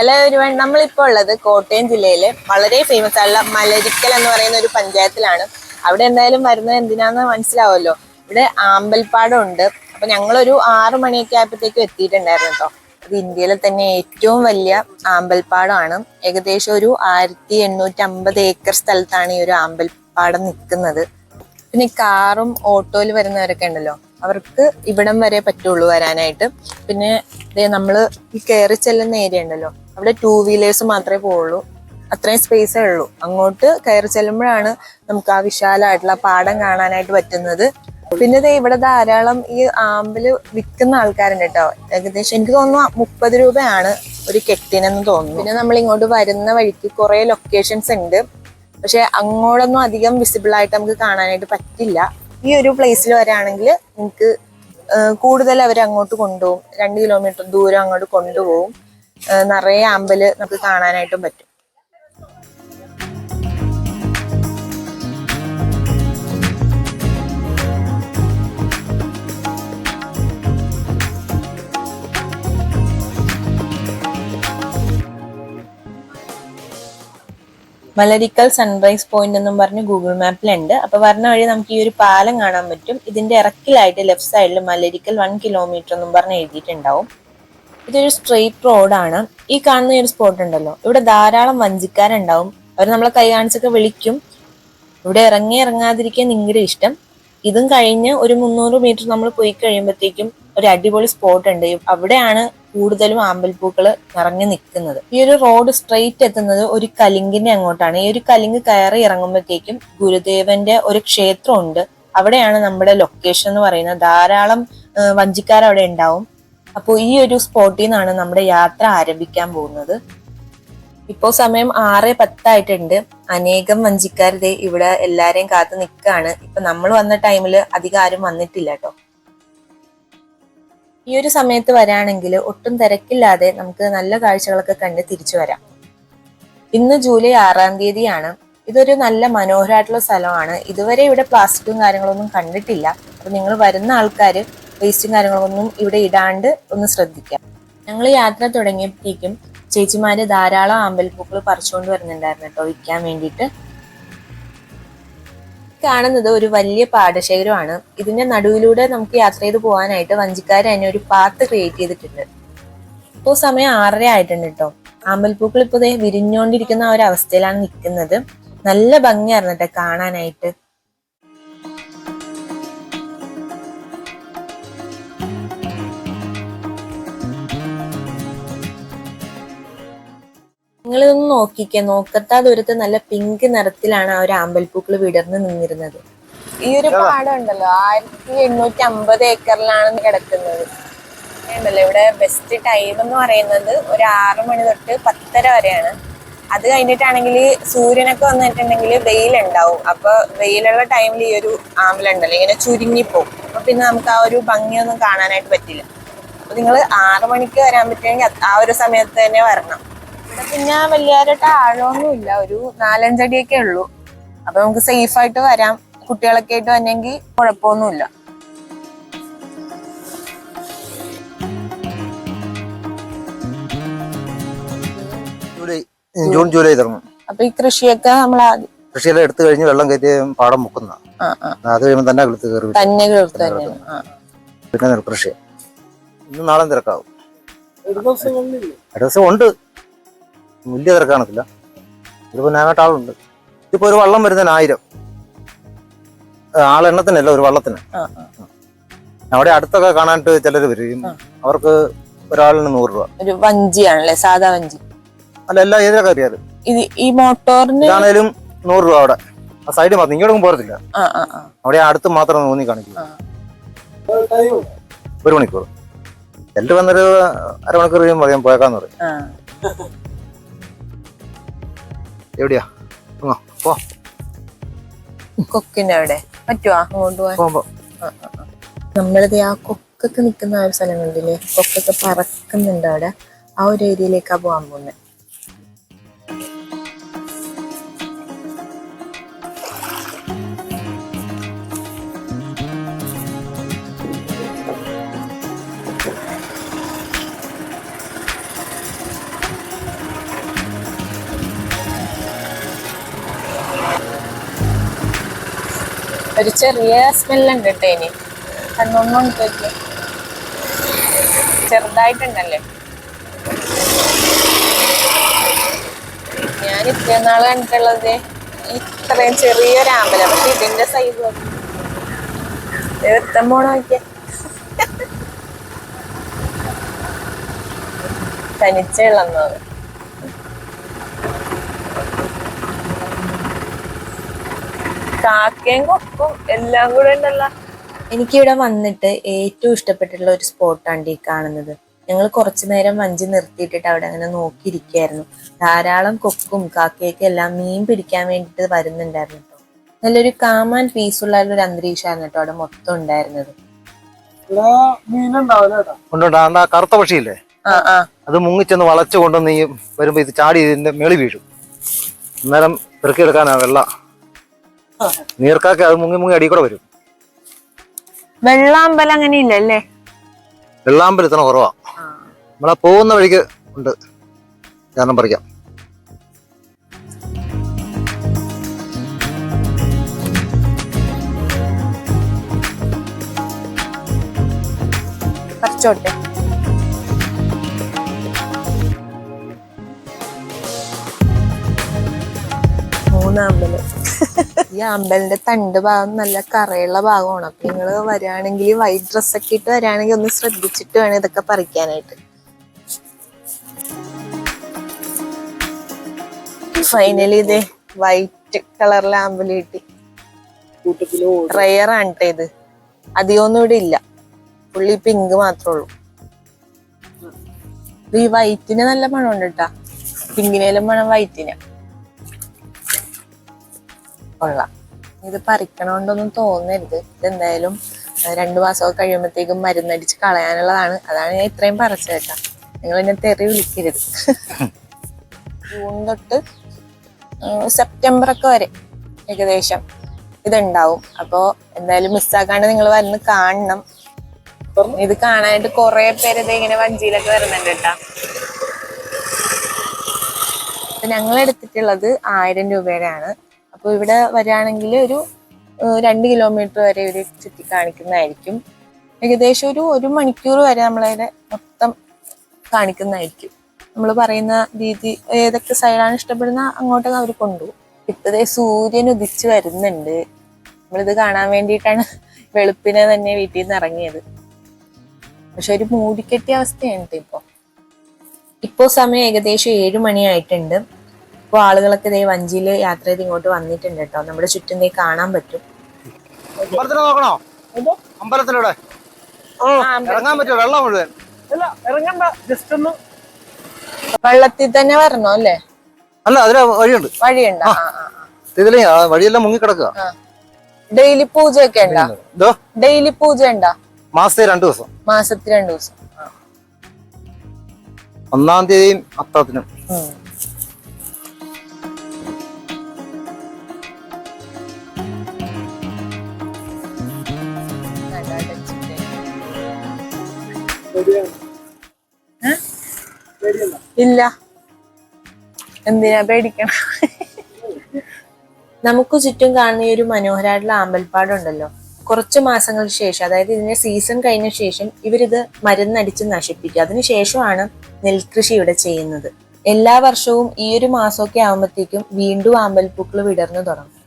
Hello ഒരുവൺ നമ്മളിപ്പോൾ ഉള്ളത് കോട്ടയം ജില്ലയിലെ വളരെ ഫേമസ് ആയിട്ടുള്ള മലരിക്കൽ എന്ന് പറയുന്ന ഒരു പഞ്ചായത്തിലാണ്. അവിടെ എന്തായാലും വരുന്നത് എന്തിനാന്ന് മനസ്സിലാവുമല്ലോ ഇവിടെ ആമ്പൽപ്പാടം ഉണ്ട് അപ്പൊ ഞങ്ങളൊരു ആറു മണിയൊക്കെ ആയപ്പോഴത്തേക്കും എത്തിയിട്ടുണ്ടായിരുന്നു കേട്ടോ അത് ഇന്ത്യയിലെ തന്നെ ഏറ്റവും വലിയ ആമ്പൽപ്പാടമാണ് ഏകദേശം ഒരു ആയിരത്തി എണ്ണൂറ്റി അമ്പത് ഏക്കർ സ്ഥലത്താണ് ഈ ഒരു ആമ്പൽപ്പാടം നിൽക്കുന്നത്. പിന്നെ കാറും ഓട്ടോയിൽ വരുന്നവരൊക്കെ ഉണ്ടല്ലോ. അവർക്ക് ഇവിടം വരെ പറ്റുള്ളൂ വരാനായിട്ട്. പിന്നെ ദേ നമ്മൾ ഈ കയറി ചെല്ലുന്ന ഏരിയ ഉണ്ടല്ലോ. അവിടെ ടൂ വീലേഴ്സ് മാത്രമേ പോവുള്ളൂ. അത്രയും സ്പേസേ ഉള്ളൂ. അങ്ങോട്ട് കയറി ചെല്ലുമ്പോഴാണ് നമുക്ക് ആ വിശാലമായിട്ടുള്ള പാടം കാണാനായിട്ട് പറ്റുന്നത്. പിന്നെ ദേ ഇവിടെ ധാരാളം ഈ ആമ്പിൽ വിൽക്കുന്ന ആൾക്കാരുണ്ട് കേട്ടോ. ഏകദേശം എനിക്ക് തോന്നുന്നു മുപ്പത് രൂപയാണ് ഒരു കെട്ടിനെന്ന് തോന്നുന്നു. പിന്നെ നമ്മൾ ഇങ്ങോട്ട് വരുന്ന വഴിക്ക് കുറെ ലൊക്കേഷൻസ് ഉണ്ട്. പക്ഷെ അങ്ങോട്ടൊന്നും അധികം വിസിബിൾ ആയിട്ട് നമുക്ക് കാണാനായിട്ട് പറ്റില്ല. ഈ ഒരു പ്ലേസിൽ വരാണെങ്കിൽ നിങ്ങൾക്ക് കൂടുതൽ അവർ അങ്ങോട്ട് കൊണ്ടുപോകും. രണ്ട് കിലോമീറ്റർ ദൂരം അങ്ങോട്ട് കൊണ്ടുപോകും. നിറയെ അമ്പൽ നമുക്ക് കാണാനായിട്ടും പറ്റും. മലരിക്കൽ സൺറൈസ് പോയിന്റ് എന്നും പറഞ്ഞ് ഗൂഗിൾ മാപ്പിലുണ്ട് അപ്പൊ വരുന്ന വഴി നമുക്ക് ഈ ഒരു പാലം കാണാൻ പറ്റും. ഇതിന്റെ ഇറക്കിലായിട്ട് ലെഫ്റ്റ് സൈഡിൽ മലരിക്കൽ വൺ കിലോമീറ്റർ എന്നും പറഞ്ഞ് എഴുതിയിട്ടുണ്ടാവും. ഇതൊരു സ്ട്രെയിറ്റ് റോഡാണ് ഈ കാണുന്ന ഒരു സ്പോട്ട് ഉണ്ടല്ലോ. ഇവിടെ ധാരാളം വഞ്ചിക്കാരുണ്ടാവും. അവർ നമ്മളെ കൈ കാണിച്ചൊക്കെ വിളിക്കും. ഇവിടെ ഇറങ്ങി ഇറങ്ങാതിരിക്കാൻ നിങ്ങളുടെ ഇഷ്ടം. ഇതും കഴിഞ്ഞ് ഒരു മുന്നൂറ് മീറ്റർ നമ്മൾ പോയി കഴിയുമ്പോഴത്തേക്കും ഒരു അടിപൊളി സ്പോട്ട് ഉണ്ട്. അവിടെയാണ് കൂടുതലും ആമ്പൽപ്പൂക്കൾ നിറഞ്ഞു നിൽക്കുന്നത്. ഈ ഒരു റോഡ് സ്ട്രെയിറ്റ് എത്തുന്നത് ഒരു കലിങ്കിന്റെ അങ്ങോട്ടാണ്. ഈ ഒരു കലിങ്ക് കയറി ഇറങ്ങുമ്പോഴത്തേക്കും ഗുരുദേവന്റെ ഒരു ക്ഷേത്രമുണ്ട്. അവിടെയാണ് നമ്മുടെ ലൊക്കേഷൻ എന്ന് പറയുന്നത്. ധാരാളം വഞ്ചിക്കാർ അവിടെ ഉണ്ടാവും. അപ്പോൾ ഈ ഒരു സ്പോട്ടിൽ നിന്നാണ് നമ്മുടെ യാത്ര ആരംഭിക്കാൻ പോകുന്നത്. ഇപ്പോൾ സമയം ആറ് പത്തായിട്ടുണ്ട്. അനേകം വഞ്ചിക്കാരുടെ ഇവിടെ എല്ലാരെയും കാത്തു നിൽക്കുകയാണ് ഇപ്പൊ നമ്മൾ വന്ന ടൈമിൽ അധികം ആരും വന്നിട്ടില്ല കേട്ടോ ഈ ഒരു സമയത്ത് വരാണെങ്കിൽ ഒട്ടും തിരക്കില്ലാതെ നമുക്ക് നല്ല കാഴ്ചകളൊക്കെ കണ്ട് തിരിച്ചു വരാം. ഇന്ന് ജൂലൈ ആറാം തീയതിയാണ്. ഇതൊരു നല്ല മനോഹരമായിട്ടുള്ള സ്ഥലമാണ്. ഇതുവരെ ഇവിടെ പ്ലാസ്റ്റിക്കും കാര്യങ്ങളൊന്നും കണ്ടിട്ടില്ല. അപ്പൊ നിങ്ങൾ വരുന്ന ആൾക്കാർ വേസ്റ്റും കാര്യങ്ങളൊന്നും ഇവിടെ ഇടാണ്ട് ഒന്ന് ശ്രദ്ധിക്കാം. ഞങ്ങൾ യാത്ര തുടങ്ങിയപ്പോഴത്തേക്കും ചേച്ചിമാര് ധാരാളം ആമ്പൽപ്പൂക്കൾ പറിച്ചുകൊണ്ട് വരുന്നുണ്ടായിരുന്നു കേട്ടോ വിൽക്കാൻ വേണ്ടിയിട്ട്. കാണുന്നത് ഒരു വലിയ പാടശേഖരമാണ്. ഇതിന്റെ നടുവിലൂടെ നമുക്ക് യാത്ര ചെയ്ത് പോകാനായിട്ട് വഞ്ചിക്കാർ തന്നെ ഒരു പാത്ത് ക്രിയേറ്റ് ചെയ്തിട്ടുണ്ട്. ഇപ്പോൾ സമയം ആറര ആയിട്ടുണ്ട് കേട്ടോ. ആമ്പൽപ്പൂക്കൾ ഇപ്പോൾ ദേ വിരിഞ്ഞുകൊണ്ടിരിക്കുന്ന ആ ഒരു അവസ്ഥയിലാണ് നിൽക്കുന്നത്. നല്ല ഭംഗിയായിരുന്നു കേട്ടോ കാണാനായിട്ട്. നിങ്ങളിതൊന്ന് നോക്കിക്കേ നോക്കത്താ ദൂരത്ത് നല്ല പിങ്ക് നിറത്തിലാണ് ആ ഒരു ആമ്പൽപ്പൂക്കൾ വിടർന്ന് നിന്നിരുന്നത്. ഈ ഒരു പാടം ഉണ്ടല്ലോ ആയിരത്തി എണ്ണൂറ്റി അമ്പത് ഏക്കറിലാണ് കിടക്കുന്നത്. ഉണ്ടല്ലോ ഇവിടെ ബെസ്റ്റ് ടൈം എന്ന് പറയുന്നത് ഒരു ആറ് മണി തൊട്ട് പത്തര വരെയാണ്. അത് കഴിഞ്ഞിട്ടാണെങ്കിൽ സൂര്യനൊക്കെ വന്നിട്ടുണ്ടെങ്കിൽ വെയിലുണ്ടാവും. അപ്പൊ വെയിലുള്ള ടൈമിൽ ഈ ഒരു ആമ്പലുണ്ടല്ലോ ഇങ്ങനെ ചുരുങ്ങിപ്പോവും. അപ്പൊ പിന്നെ നമുക്ക് ആ ഒരു ഭംഗിയൊന്നും കാണാനായിട്ട് പറ്റില്ല. അപ്പൊ നിങ്ങൾ ആറ് മണിക്ക് വരാൻ പറ്റുമെങ്കിൽ ആ ഒരു സമയത്ത് തന്നെ വരണം. ഇവിടെ പിന്നെ വലിയായിട്ട് ആഴമൊന്നും ഇല്ല ഒരു നാലഞ്ചടിയൊക്കെ ഉള്ളൂ. അപ്പൊ നമുക്ക് സേഫ് ആയിട്ട് വരാം. കുട്ടികളൊക്കെ ആയിട്ട് വന്നെങ്കിൽ കുഴപ്പമൊന്നുമില്ല. ജൂൺ ജൂലൈ തുടങ്ങും. അപ്പൊ ഈ കൃഷിയൊക്കെ നമ്മൾ ആദ്യം കൃഷിയെല്ലാം എടുത്തു കഴിഞ്ഞ് വെള്ളം കയറ്റി പാടം മുക്കുന്ന ആ ആ. അത് കഴിയുമ്പോൾ തന്നെ കിളുത്ത് കയറി തന്നെ പിന്നെ നെൽകൃഷി ഇന്ന് നാളെ തിരക്കാവും ദിവസം ഉണ്ട്. വലിയ തിരക്കാണത്തില്ല ഇതിപ്പോൾ നാനായിട്ട് ആളുണ്ട് ഇതിപ്പോ ഒരു വള്ളം വരുന്നതിന് ആയിരം. ആളെണ്ണത്തിനല്ല ഒരു വള്ളത്തിന്. അവിടെ അടുത്തൊക്കെ കാണാനായിട്ട് ചിലർ വരും. അവർക്ക് ഒരാളിന് നൂറ് രൂപ. ഒരു വഞ്ചിയാണല്ലേ? സാധാ വഞ്ചി. അല്ല എല്ലാം ഏതിലൊക്കെ അറിയാറ് ഇത് ഈ മോട്ടോറിന് ഇതാണേലും നൂറ് രൂപ അവിടെ. ആ സൈഡിൽ മാത്രം ഇങ്ങോട്ടും പോരത്തില്ല. അവിടെ അടുത്ത് മാത്രം നോന്നി കാണിക്കും. ഒരു മണിക്കൂർ. എല്ലാം വന്നൊരു അരമണിക്കൂർ കഴിയുമ്പോൾ പറയാൻ പോയേക്കാന്ന് പറയും. എവിടെയാ? പോ. കൊക്കിന്റെ അവിടെ. പറ്റുവാ? അങ്ങോട്ട് പോവാൻ. നമ്മളിത് ആ കൊക്കൊക്കെ നിൽക്കുന്ന ആ ഒരു സ്ഥലം കണ്ടില്ലേ? കൊക്കൊക്കെ പറക്കുന്നുണ്ട് അവിടെ. ആ ഒരു ഏരിയയിലേക്കാ പോകാൻ പോകുന്നത് ഒരു ചെറിയ സ്മെല്ലുണ്ട് കേട്ടോ ഇനി. കണ്ണൊന്നും നോക്കി ചെറുതായിട്ടുണ്ടല്ലേ? ഞാൻ ഇത്രയും നാൾ കണ്ടിട്ടുള്ളത് ഇത്രയും ചെറിയൊരു ആമ്പല. പക്ഷെ ഇതിന്റെ സൈസ് എത്താൻ പോണ നോക്കിയ? തനിച്ചുള്ളന്നത് കാക്കയും കൊക്കും എല്ലാം കൂടെ ഉണ്ടല്ലോ. എനിക്കിവിടെ വന്നിട്ട് ഏറ്റവും ഇഷ്ടപ്പെട്ടിട്ടുള്ള ഒരു സ്പോട്ടാണ് ഈ കാണുന്നത്. ഞങ്ങൾ കുറച്ചു നേരം വഞ്ചി നിർത്തിയിട്ടിട്ട് അവിടെ അങ്ങനെ നോക്കിയിരിക്കുകയായിരുന്നു. ധാരാളം കൊക്കും കാക്കയൊക്കെ എല്ലാം മീൻ പിടിക്കാൻ വേണ്ടിയിട്ട് വരുന്നുണ്ടായിരുന്നു കേട്ടോ നല്ലൊരു കാം ആൻഡ് ഉള്ള ഒരു അന്തരീക്ഷമായിരുന്നു കേട്ടോ അവിടെ മൊത്തം ഉണ്ടായിരുന്നത്. കൊണ്ടുണ്ട് കറുത്ത പക്ഷിയില്ലേ? അത് മുങ്ങിച്ചെന്ന് വളച്ചു കൊണ്ടുവന്ന് ഈ വരുമ്പോ ഇത് ചാടി ഇതിന്റെ മേളി വീഴും. അന്നേരം പെറുക്കിയെടുക്കാനാ വെള്ള. നീർക്കാക്ക അത് മുങ്ങി മുങ്ങി അടി കൂടെ വരും. വെള്ളാമ്പലം അങ്ങനെ ഇല്ലല്ലേ ഇത്ര കുറവാ. നമ്മളെ പോകുന്ന വഴിക്ക് ഉണ്ട്. കാരണം പറിക്കാം. പറിച്ചോട്ടെ മൂന്ന് അമ്പലം ഈ അമ്പലിന്റെ തണ്ട് ഭാഗം നല്ല കറയുള്ള ഭാഗമാണ്? അപ്പൊ നിങ്ങൾ വരാണെങ്കിൽ വൈറ്റ് ഡ്രസ് ഒക്കെ ഇട്ട് വരികയാണെങ്കിൽ ഒന്ന് ശ്രദ്ധിച്ചിട്ട് വേണം ഇതൊക്കെ പറിക്കാനായിട്ട്. ഫൈനലി ഇത് വൈറ്റ് കളറിലെ അമ്പലം കിട്ടി. റയർ ആണ് ഇത്. അധികമൊന്നും ഇവിടെ ഇല്ല. പുള്ളി പിങ്ക് മാത്രമേ ഉള്ളൂ. ഈ വൈറ്റിന് നല്ല മണമുണ്ട് കേട്ടാ പിങ്കിനേലും മണം വൈറ്റിന് കൊള്ളാം. ഇത് പറിക്കണോണ്ടൊന്നും തോന്നരുത്. ഇതെന്തായാലും രണ്ടു മാസമൊക്കെ കഴിയുമ്പോഴത്തേക്കും മരുന്നടിച്ച് കളയാനുള്ളതാണ്. അതാണ് ഞാൻ ഇത്രയും പറച്ചേക്കാം നിങ്ങൾ എന്നെ തെറി വിളിക്കരുത്. ജൂൺ തൊട്ട് സെപ്റ്റംബർ ഒക്കെ വരെ ഏകദേശം ഇതുണ്ടാവും. അപ്പോ എന്തായാലും മിസ്സാക്കാണ്ട് നിങ്ങൾ വരുന്ന കാണണം. ഇത് കാണാനായിട്ട് കുറെ പേര് ഇത് ഇങ്ങനെ വഞ്ചിയിലൊക്കെ വരുന്നുണ്ട് കേട്ടാ. ഞങ്ങൾ എടുത്തിട്ടുള്ളത് ആയിരം രൂപയുടെയാണ്. അപ്പൊ ഇവിടെ വരികയാണെങ്കിൽ ഒരു രണ്ട് കിലോമീറ്റർ വരെ ഒരു ചുറ്റി കാണിക്കുന്നതായിരിക്കും. ഏകദേശം ഒരു ഒരു മണിക്കൂർ വരെ നമ്മളതിനെ മൊത്തം കാണിക്കുന്നതായിരിക്കും. നമ്മൾ പറയുന്ന രീതി ഏതൊക്കെ സൈഡാണ് ഇഷ്ടപ്പെടുന്ന അങ്ങോട്ടൊക്കെ അവർ കൊണ്ടുപോകും. ഇപ്പതേ സൂര്യൻ ഉദിച്ചു വരുന്നുണ്ട്. നമ്മളിത് കാണാൻ വേണ്ടിയിട്ടാണ് വെളുപ്പിനെ തന്നെ വീട്ടിൽ നിന്ന് ഇറങ്ങിയത്. പക്ഷെ ഒരു മൂടിക്കെട്ടിയ അവസ്ഥയാണ് ഇപ്പോൾ ഇപ്പോൾ ഇപ്പോ സമയം ഏകദേശം ഏഴ് മണിയായിട്ടുണ്ട്. ഇപ്പോൾ ആളുകളൊക്കെ ഇതേ വഞ്ചിയിൽ യാത്ര ചെയ്ത് ഇങ്ങോട്ട് വന്നിട്ടുണ്ട് കേട്ടോ നമ്മുടെ ചുറ്റും ഇതേ കാണാൻ പറ്റും. നോക്കണോ? അമ്പലത്തിലൂടെ? ഇറങ്ങാൻ പറ്റുമോ? വെള്ളം മുഴുവൻ? ഇറങ്ങണ്ട. ജസ്റ്റ് ഒന്ന് വെള്ളത്തിൽ തന്നെ വരണോ അല്ലേ? അല്ല അതിന് വഴിയുണ്ട്. വഴിയുണ്ടോ. ആ. ആ ഇതിലേ വഴിയെല്ലാം മുങ്ങിക്കിടക്കുക ഡെയിലി ഡെയിലി ഒക്കെ ഉണ്ടോ? ഡെയിലി പൂജ ഉണ്ടോ? മാസത്തിൽ രണ്ടു ദിവസം. മാസത്തിൽ രണ്ടു ദിവസം. ഒന്നാം തീയതിയും അത്തത്തിനും ഇല്ല. എന്തിനാ പേടിക്കണം? നമുക്ക് ചുറ്റും കാണുന്ന ഈ ഒരു മനോഹരമായിട്ടുള്ള ആമ്പൽപ്പാടുണ്ടല്ലോ. കുറച്ച് മാസങ്ങൾക്ക് ശേഷം അതായത് ഇതിന്റെ സീസൺ കഴിഞ്ഞ ശേഷം ഇവരിത് മരുന്നടിച്ച് നശിപ്പിക്കുക അതിനുശേഷമാണ് നെൽകൃഷി ഇവിടെ ചെയ്യുന്നത്. എല്ലാ വർഷവും ഈ ഒരു മാസമൊക്കെ ആകുമ്പോഴത്തേക്കും വീണ്ടും ആമ്പൽപ്പൂക്കൾ വിടർന്നു തുടങ്ങും.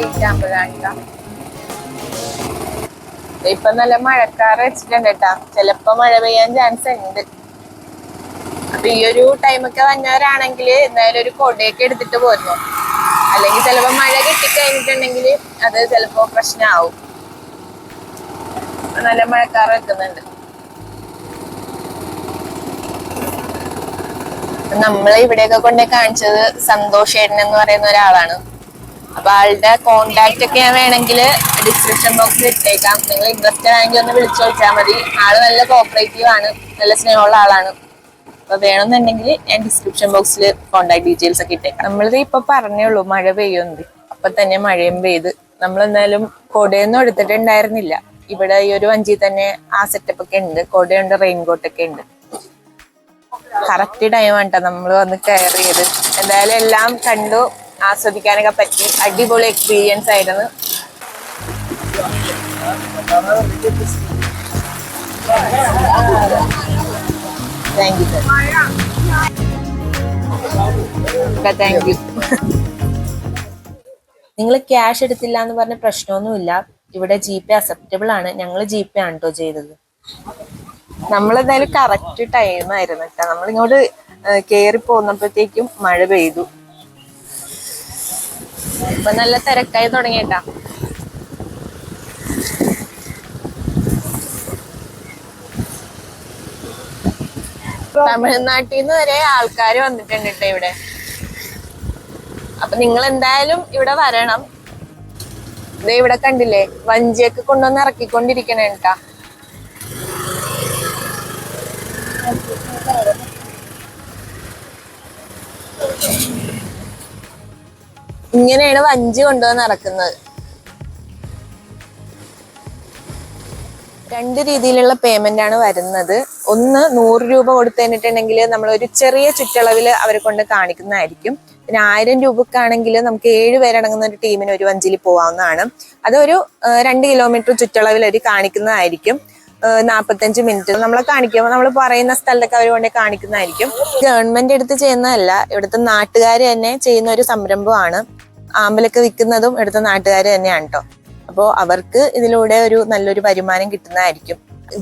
വൈറ്റ് ഇപ്പൊ നല്ല മഴക്കാറ് വെച്ചിട്ടുണ്ട് കേട്ടാ ചിലപ്പോ മഴ പെയ്യാൻ ചാൻസ് ഉണ്ട്. അപ്പൊ ഈ ഒരു ടൈമൊക്കെ വന്നവരാണെങ്കിൽ എന്തായാലും ഒരു കൊടയൊക്കെ എടുത്തിട്ട് പോരുന്നു അല്ലെങ്കിൽ ചിലപ്പോ മഴ കിട്ടിക്കഴിഞ്ഞിട്ടുണ്ടെങ്കിൽ അത് ചിലപ്പോ പ്രശ്നമാവും നല്ല മഴക്കാറ് വെക്കുന്നുണ്ട്. നമ്മളെ ഇവിടെയൊക്കെ കൊണ്ടേ കാണിച്ചത് സന്തോഷ് ഏട്ടൻ എന്ന് പറയുന്ന ഒരാളാണ്. അപ്പൊ ആളുടെ കോണ്ടാക്ട് ഒക്കെ ഞാൻ വേണമെങ്കിൽ ഡിസ്ക്രിപ്ഷൻ ബോക്സിൽ ഇട്ടേക്കാം. നിങ്ങൾ ഇൻട്രസ്റ്റഡ് ആണെങ്കിൽ ഒന്ന് വിളിച്ചു ചോദിച്ചാൽ മതി. ആൾ നല്ല കോപ്പറേറ്റീവ് ആണ്. നല്ല സ്നേഹമുള്ള ആളാണ്. അപ്പൊ വേണമെന്നുണ്ടെങ്കിൽ ഞാൻ ഡിസ്ക്രിപ്ഷൻ ബോക്സിൽ കോണ്ടാക്ട് ഡീറ്റെയിൽസ് ഒക്കെ ഇട്ടേക്കാം. നമ്മളിത് ഇപ്പൊ പറഞ്ഞേ ഉള്ളൂ മഴ പെയ്യുന്നത് അപ്പൊ തന്നെ മഴയും പെയ്ത്. നമ്മൾ എന്തായാലും കൊടയൊന്നും എടുത്തിട്ടുണ്ടായിരുന്നില്ല. ഇവിടെ ഈ ഒരു വഞ്ചി തന്നെ ആ സെറ്റപ്പ് ഒക്കെ ഉണ്ട്. കൊടയുണ്ട് റെയിൻകോട്ട് ഒക്കെ ഉണ്ട്. കറക്റ്റ് ടൈമാണ് കേട്ടോ നമ്മൾ വന്ന് കയറിയത്. എന്തായാലും എല്ലാം കണ്ടു. ആസ്വദിക്കാനൊക്കെ പറ്റി. അടിപൊളി എക്സ്പീരിയൻസ് ആയിരുന്നു. താങ്ക് യു താങ്ക് യു നിങ്ങൾ ക്യാഷ് എടുത്തില്ല എന്ന് പറഞ്ഞ പ്രശ്നമൊന്നുമില്ല. ഇവിടെ ജി പേ അക്സെപ്റ്റബിൾ ആണ്. ഞങ്ങൾ ജി പേ ആണ് കേട്ടോ ചെയ്തത്. നമ്മളെന്തായാലും കറക്റ്റ് ടൈം ആയിരുന്നു കേട്ടോ നമ്മളിങ്ങോട്ട് കയറി പോന്നപ്പോഴത്തേക്കും മഴ പെയ്തു. ഇപ്പൊ നല്ല തിരക്കായി തുടങ്ങിയിട്ടാ. തമിഴ്നാട്ടിൽ നിന്ന് വരെ ആൾക്കാർ വന്നിട്ടുണ്ട് കേട്ടോ ഇവിടെ. അപ്പൊ നിങ്ങൾ എന്തായാലും ഇവിടെ വരണം. ദേ ഇവിടെ കണ്ടില്ലേ വഞ്ചിയൊക്കെ കൊണ്ടുവന്ന് ഇറക്കിക്കൊണ്ടിരിക്കണേ കേട്ടാ ഇങ്ങനെയാണ് വഞ്ചി കൊണ്ടുവന്ന് നടക്കുന്നത്. രണ്ട് രീതിയിലുള്ള പേയ്മെന്റ് ആണ് വരുന്നത്. ഒന്ന് നൂറ് രൂപ കൊടുത്തു കഴിഞ്ഞിട്ടുണ്ടെങ്കിൽ നമ്മൾ ഒരു ചെറിയ ചുറ്റളവിൽ അവരെ കൊണ്ട് കാണിക്കുന്നതായിരിക്കും. പിന്നെ ആയിരം രൂപക്കാണെങ്കിൽ നമുക്ക് ഏഴ് പേരടങ്ങുന്ന ഒരു ടീമിന് ഒരു വഞ്ചിയിൽ പോകാവുന്നതാണ് അതൊരു രണ്ട് കിലോമീറ്റർ ചുറ്റളവിൽ അവർ കാണിക്കുന്നതായിരിക്കും. നാൽപ്പത്തഞ്ച് മിനിറ്റ്. നമ്മളെ കാണിക്കുമ്പോൾ നമ്മൾ പറയുന്ന സ്ഥലത്തൊക്കെ അവർ കൊണ്ട് കാണിക്കുന്നതായിരിക്കും. ഗവൺമെന്റ് എടുത്ത് ചെയ്യുന്നതല്ല ഇവിടുത്തെ നാട്ടുകാർ തന്നെ ചെയ്യുന്ന ഒരു സംരംഭമാണ്. ആമ്പലൊക്കെ വിൽക്കുന്നതും ഇവിടുത്തെ നാട്ടുകാർ തന്നെയാണ് കേട്ടോ അപ്പോൾ അവർക്ക് ഇതിലൂടെ ഒരു നല്ലൊരു വരുമാനം കിട്ടുന്നതായിരിക്കും.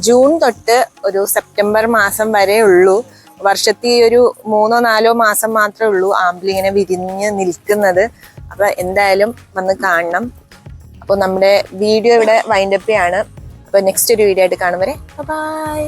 ജൂൺ തൊട്ട് ഒരു സെപ്റ്റംബർ മാസം വരെ ഉള്ളൂ. വർഷത്തിൽ ഒരു മൂന്നോ നാലോ മാസം മാത്രമേ ഉള്ളൂ ആമ്പിൾ ഇങ്ങനെ വിരിഞ്ഞ് നിൽക്കുന്നത്. അപ്പൊ എന്തായാലും വന്ന് കാണണം. അപ്പോൾ നമ്മുടെ വീഡിയോ ഇവിടെ വൈൻഡപ്പ് അപ്പൊ നെക്സ്റ്റ് ഒരു വീഡിയോ ആയിട്ട് കാണും വരെ. ബൈ